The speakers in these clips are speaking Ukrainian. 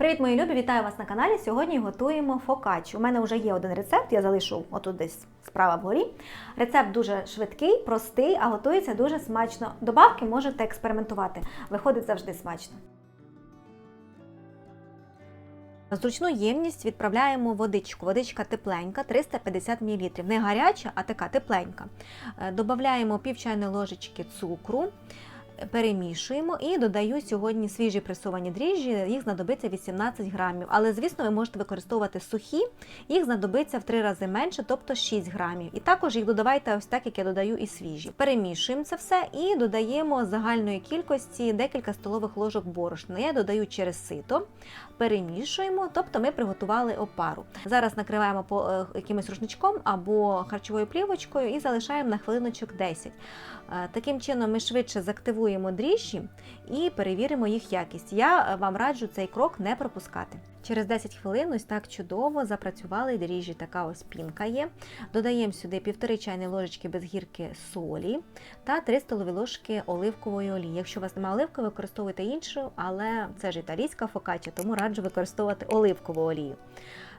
Привіт, мої любі! Вітаю вас на каналі. Сьогодні готуємо фокаччу. У мене вже є один рецепт, я залишу отут десь справа вгорі. Рецепт дуже швидкий, простий, а готується дуже смачно. Добавки можете експериментувати. Виходить завжди смачно. В зручну ємність відправляємо водичку. Водичка тепленька, 350 мл. Не гаряча, а така тепленька. Е, Додаємо пів чайної ложечки цукру, перемішуємо і додаю сьогодні свіжі пресовані дріжджі, їх знадобиться 18 грамів. Але, звісно, ви можете використовувати сухі, їх знадобиться в 3 рази менше, тобто 6 грамів. І також їх додавайте ось так, як я додаю і свіжі. Перемішуємо це все і додаємо загальної кількості декілька столових ложок борошна. Я додаю через сито, перемішуємо, тобто ми приготували опару. Зараз накриваємо по е, якимось рушничком або харчовою плівочкою і залишаємо на хвилиночок 10. Е, Таким чином ми швидше заактивуємо дріжджі і перевіримо їх якість. Я е, вам раджу цей крок не пропускати. Через 10 хвилин ось так чудово запрацювали дріжджі, така ось пінка є. Додаємо сюди 1,5 чайної ложечки без гірки солі та 3 столові ложки оливкової олії. Якщо у вас немає оливкової, використовуйте іншу, але це ж італійська фокачча, тому раджу використовувати оливкову олію.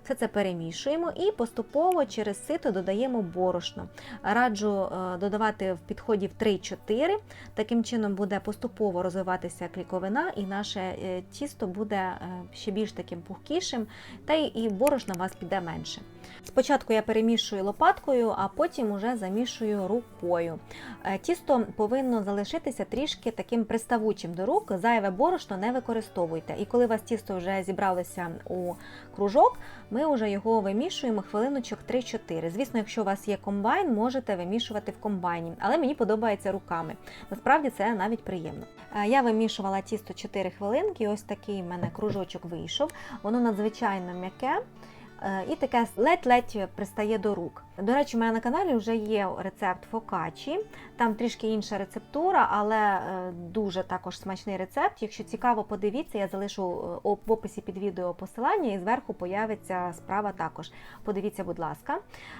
Все це перемішуємо і поступово через сито додаємо борошно. Раджу е, додавати в підході в 3-4. Таким чином буде поступово розвиватися кліковина, і наше е, тісто буде е, ще більш таким пухкішим, та і борошна у вас піде менше. Спочатку я перемішую лопаткою, а потім уже замішую рукою. Е, Тісто повинно залишитися трішки таким приставучим до рук, зайве борошно не використовуйте. І коли у вас тісто вже зібралося у кружок, ми вже його вимішуємо хвилиночок 3-4. Звісно, якщо у вас є комбайн, можете вимішувати в комбайні, але мені подобається руками. Насправді це навіть приємно. Е, Я вимішувала тісто 4 хвилинки, ось такий в мене кружочок вийшов. Воно надзвичайно м'яке. Е, І таке ледь-ледь пристає до рук. До речі, у мене на каналі вже є рецепт фокачі. Там трішки інша рецептура, але е, дуже також смачний рецепт. Якщо цікаво, подивіться, я залишу е, в описі під відео посилання і зверху появиться справа також. Подивіться, будь ласка.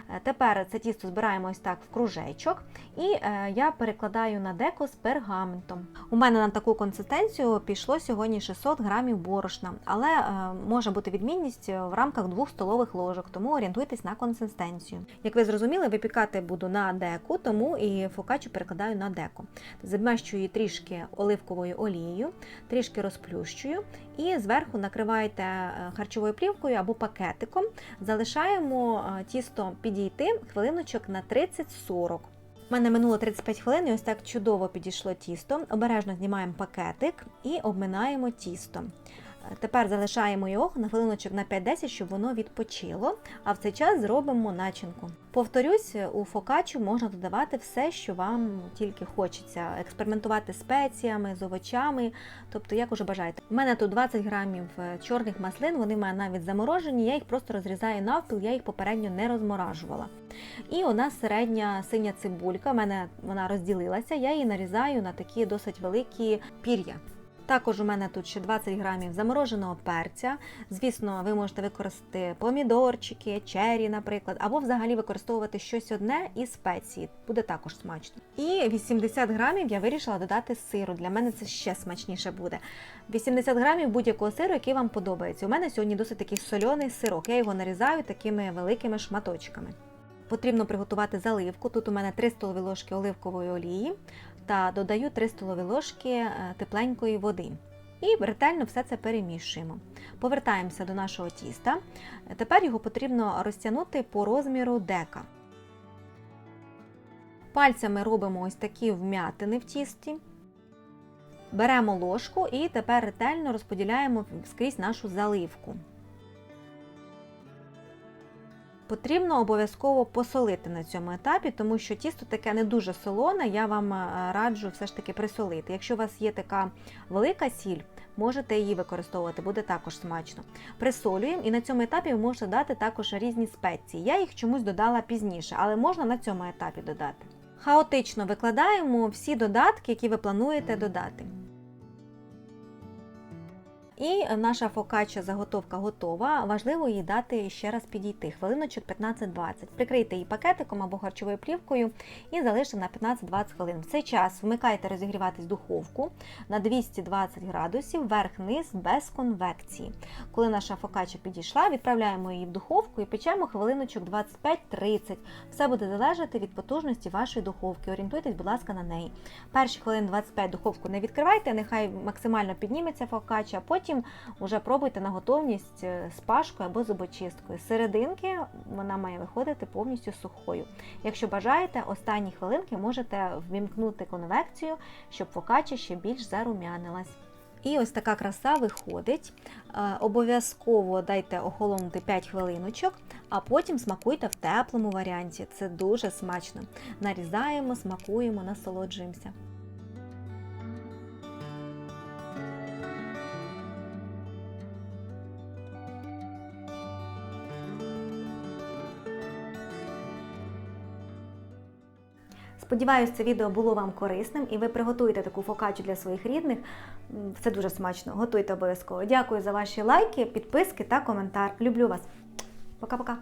Е, Тепер це тісто збираємо ось так в кружечок, і е, я перекладаю на деко з пергаментом. У мене на таку консистенцію пішло сьогодні 600 грамів борошна, але е, може бути відмінність в рамках 2 столових ложок, тому орієнтуйтесь на консистенцію. Як ви зрозуміли, випікати буду на деку, тому і фокачу перекладаю на деко. Замащую трішки оливковою олією, трішки розплющую і зверху накриваєте е, харчовою плівкою або пакетиком. Залишаємо е, тісто підійти хвилиночок на 30-40. У мене минуло 35 хвилин, і ось так чудово підійшло тісто. Обережно знімаємо пакетик і обминаємо тісто. Тепер залишаємо його на хвилиночок на 5-10, щоб воно відпочило, а в цей час зробимо начинку. Повторюсь, у фокачу можна додавати все, що вам тільки хочеться, експериментувати спеціями, з овочами, тобто як уже бажаєте. У мене тут 20 грамів е, чорних маслин, вони в мене навіть заморожені, я їх просто розрізаю навпіл, я їх попередньо не розморажувала. І у нас середня синя цибулька, в мене вона розділилася, я її нарізаю на такі досить великі пір'я. Також у мене тут ще 20 грамів замороженого перця. Звісно, ви можете використати помідорчики, чері, наприклад, або взагалі використовувати щось одне із спеції. Буде також смачно. І 80 грамів я вирішила додати сиру. Для мене це ще смачніше буде. 80 грамів будь-якого сиру, який вам подобається. У мене сьогодні досить такий сольоний сирок. Я його нарізаю такими великими шматочками. Потрібно приготувати заливку. Тут у мене 3 столові ложки оливкової олії та додаю 3 столові ложки е, тепленької води. І ретельно все це перемішуємо. Повертаємося до нашого тіста. Тепер його потрібно розтягнути по розміру дека. Пальцями робимо ось такі вмятини в тісті. Беремо ложку і тепер ретельно розподіляємо скрізь нашу заливку. Потрібно обов'язково посолити на цьому етапі, тому що тісто таке не дуже солоне, я вам е, раджу все ж таки присолити. Якщо у вас є така велика сіль, можете її використовувати, буде також смачно. Присолюємо і на цьому етапі ви можете дати також різні спеції. Я їх чомусь додала пізніше, але можна на цьому етапі додати. Хаотично викладаємо всі додатки, які ви плануєте додати. І наша фокача заготовка готова. Важливо їй дати ще раз підійти, хвилиночок 15-20. Прикрийте її пакетиком або харчовою плівкою і залиште на 15-20 хвилин. В цей час вмикайте розігріватись духовку на 220 градусів, верх-низ без конвекції. Коли наша фокача підійшла, відправляємо її в духовку і печемо хвилиночок 25-30. Все буде залежати від потужності вашої духовки. Орієнтуйтесь, будь ласка, на неї. Перші хвилин 25 духовку не відкривайте, нехай максимально підніметься фокача, а потім вже пробуйте на готовність е, з пашкою або зубочисткою. Серединки вона має виходити повністю сухою. Якщо бажаєте, останні хвилинки можете ввімкнути конвекцію, щоб фокача ще більш зарум'янилась. І ось така краса виходить. Е, Обов'язково дайте охолонути 5 хвилиночок, а потім смакуйте в теплому варіанті. Це дуже смачно. Нарізаємо, смакуємо, насолоджуємося. Сподіваюсь, це відео було вам корисним і ви приготуєте таку фокачу для своїх рідних. Це дуже смачно. Готуйте обов'язково. Дякую за ваші лайки, підписки та коментар. Люблю вас. Пока-пока.